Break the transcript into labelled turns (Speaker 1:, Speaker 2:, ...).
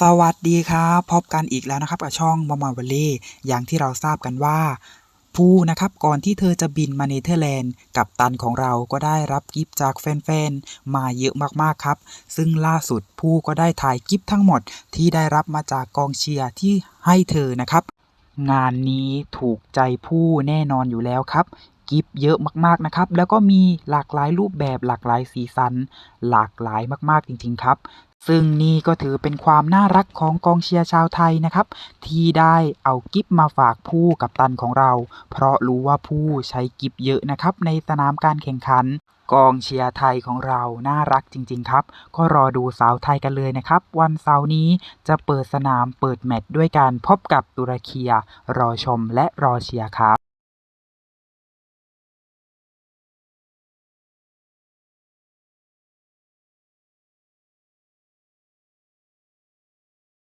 Speaker 1: สวัสดีครับพบกันอีกแล้วนะครับกับช่องมอมอวัลเล่อย่างที่เราทราบกันว่าผู้นะครับก่อนที่เธอจะบินมาเนเธอร์แลนด์ กับตันของเราก็ได้รับกิฟต์จากแฟนๆ มาเยอะมากๆครับ ซึ่งล่าสุดผู้ก็ได้ถ่ายกิฟต์ทั้งหมดที่ได้รับมาจากกองเชียร์ที่ให้เธอนะครับ งานนี้ถูกใจผู้แน่นอนอยู่แล้วครับกิฟเยอะมากๆนะครับ แล้วก็มีหลากหลายรูปแบบหลากหลายสีสัน หลากหลายมากๆจริง ๆ ครับ ซึ่งนี่ก็ถือเป็นความน่ารักของกองเชียร์ชาวไทยนะครับ ที่ได้เอากิฟมาฝากผู้กับตันของเรา เพราะรู้ว่าผู้ใช้กิฟเยอะนะครับในสนามการแข่งขัน กองเชียร์ไทยของเราน่ารักจริง ๆ ครับ ก็รอดูสาวไทยกันเลยนะครับ วันเสาร์นี้จะเปิดสนามเปิดแมตช์ด้วยการพบกับตุรเคีย รอชมและรอเชียร์ครับ